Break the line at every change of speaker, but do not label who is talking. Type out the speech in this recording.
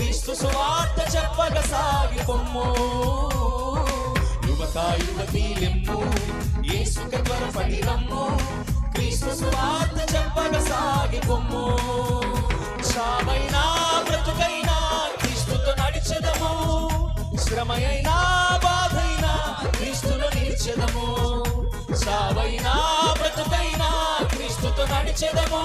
క్రీస్తు సువార్త చెప్పగ సాగి పొమ్ము యువత యువతి ఏసుక యేసుక త్వరపడి రమ్ము. క్రీస్తు సువార్త చెప్పగ సాగి పొమ్ము చావైనా బ్రతుకైనా క్రీస్తుతో నడిచెదము. శ్రమయైనా బాధైనా క్రీస్తులో నిలిచెదము. సావైనా బ్రతుకైనా క్రీస్తుతో నడిచెదము.